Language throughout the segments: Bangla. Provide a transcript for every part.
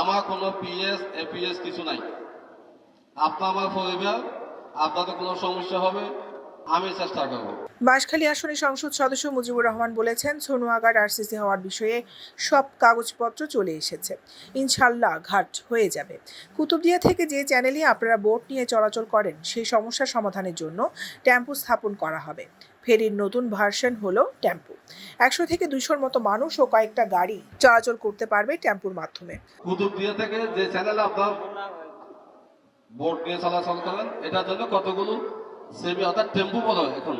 আমার কোনো পিএস এপিএস কিছু নাই। আপনার আমার পরিবার আপনাদের কোনো সমস্যা হবে আমি চেষ্টা করব। বাঁশখালী আসনে সংসদ সদস্য মুজিবুর রহমান বলেছেন সোনুয়াগার আরসিসি হওয়ার বিষয়ে সব কাগজপত্র চলে এসেছে। ইনশাল্লাহ ঘাট হয়ে যাবে। কুতুবদিয়া থেকে যে চ্যানেলে আপনারা বোট নিয়ে চলাচল করেন সেই সমস্যা সমাধানের জন্য ট্যাম্পু স্থাপন করা হবে। ফেরির নতুন ভার্সন হলো ট্যাম্পু একশো থেকে দুইশোর মতো মানুষ ও কয়েকটা গাড়ি চলাচল করতে পারবে ট্যাম্পুর মাধ্যমে। কুতুবদিয়া থেকে যে চ্যানেলে আপনার বোট নিয়ে চলাচল করেন এটার জন্য কতগুলো সেমি অর্থাৎ টেম্পু বলো এখন।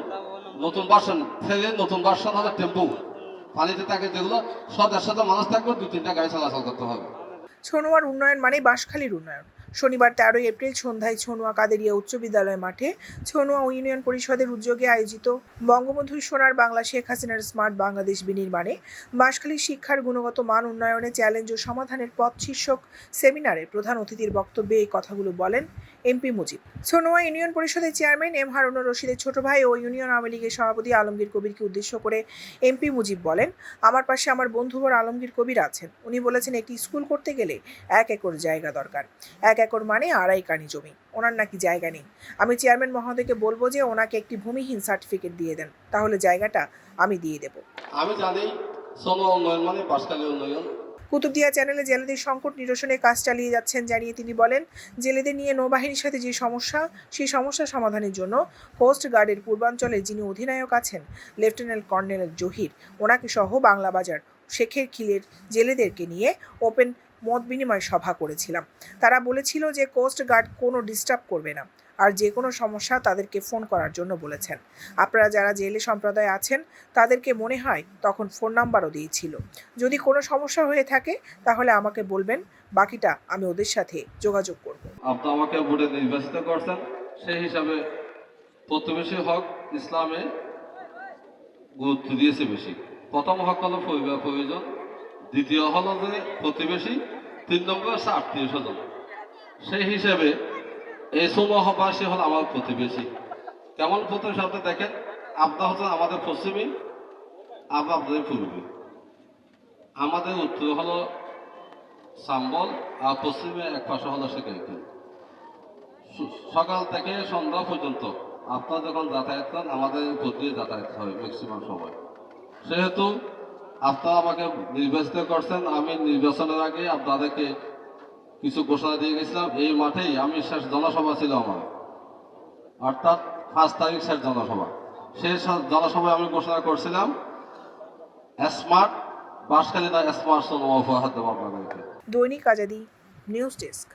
নতুন বাসন, ফেলে নতুন বাসন হলো টেম্পু। পানিতে থাকে যেগুলো সব একসাথে মানুষ থাকবে দু তিনটা গাড়ি চলাচল করতে হবে। ছনুয়ার উন্নয়ন মানে বাঁশখালীর উন্নয়ন। শনিবার তেরোই এপ্রিল সন্ধ্যায় ছনুয়া কাদেরিয়া উচ্চ বিদ্যালয় মাঠে ছনুয়া ইউনিয়ন পরিষদের উদ্যোগে আয়োজিত বঙ্গবন্ধু সোনার বাংলা শেখ হাসিনার স্মার্ট বাংলাদেশ বিনির্মাণে বাঁশখালীর শিক্ষার গুণগত মান উন্নয়নে চ্যালেঞ্জ ও সমাধানের পথ শীর্ষক সেমিনারে প্রধান অতিথির বক্তব্যে এই কথাগুলো বলেন এমপি মুজিব। ছনুয়া ইউনিয়ন পরিষদের চেয়ারম্যান এম হারুনুর রশিদের ছোট ভাই ও ইউনিয়ন আওয়ামী লীগের সভাপতি আলমগীর কবিরকে উদ্দেশ্য করে এমপি মুজিব বলেন, আমার পাশে আমার বন্ধুবর আলমগীর কবির আছেন। উনি বলেছেন, একটি স্কুল করতে গেলে এক একর জায়গা দরকার। এক একর মানে আড়াই কানি জমি। ওনার নাকি জায়গা নেই। আমি চেয়ারম্যান মহোদয়কে বলব যে ওনাকে একটি ভূমিহীন সার্টিফিকেট দিয়ে দেন। তাহলে জায়গাটা আমি দিয়ে দেব। আমি জানি সোনো উন্নয়ন মানে বাসকালী উন্নয়ন। কুতুবদিয়া চ্যানেলে জেলেদের সংকট নিরসনের কাজ চালিয়ে যাচ্ছেন জানিয়ে তিনি বলেন জেলেদের নিয়ে নৌবাহিনীর সাথে যে সমস্যা সেই সমস্যা সমাধানের জন্য কোস্ট গার্ডের পূর্বাঞ্চলে যিনি অধিনায়ক আছেন লেফটেন্যান্ট কর্নেল জহির ওনাকে সহ বাংলা বাজার শেখের খিলের জেলেদেরকে নিয়ে ওপেন মত বিনিময় সভা করেছিলাম। তারা বলেছিল যে কোস্ট গার্ড কোনো ডিস্টার্ব করবে না, আর যে কোনো সমস্যা তাদেরকে ফোন করার জন্য বলেছেন। আপনারা যারা জেলে সম্প্রদায় আছেন, তাদেরকে মনে হয় তখন ফোন নাম্বারও দিয়েছিল। যদি কোনো সমস্যা হয়ে থাকে, তাহলে আমাকে বলবেন, বাকিটা আমি ওদের সাথে যোগাযোগ করব। আপনি আমাকে ভোটে নির্বাচিত করছেন, সেই হিসাবে প্রতিবেশী হক ইসলামে গুরুত্ব দিয়েছে বেশি। প্রথম হক হলো পরিবার প্রয়োজন, দ্বিতীয় হলো যে প্রতিবেশী তিন নম্বর হচ্ছে আত্মীয় স্বজন সেই হিসাবে এই সমবাসী হলো আমার প্রতিবেশী। কেমন প্রতিবেশী আপনি দেখেন? আপনার হচ্ছেন আমাদের পশ্চিমী আমরা আপনাদের পূর্বী। আমাদের উত্তর হলো সাম্বল আর পশ্চিমে এক পাশে হলো সেখানে সকাল থেকে সন্ধ্যা পর্যন্ত আপনার যখন যাতায়াত করেন, আমাদের উপর দিয়ে যাতায়াত হয় ম্যাক্সিমাম সময়। সেহেতু আপনারা আমাকে নির্বাচিত করছেন, আমি নির্বাচনের আগে আপনাদেরকে কিছু ঘোষণা দিয়ে গেছিলাম, এই মাঠেই আমি শেষ জনসভা ছিল আমার। অর্থাৎ পাঁচ তারিখ শেষ জনসভা। স- জনসভায় আমি ঘোষণা করছিলাম, স্মার্ট বাসকালী না স্মার্ট দেবো আপনাদেরকে। দৈনিক আজাদি, নিউজ ডেস্ক।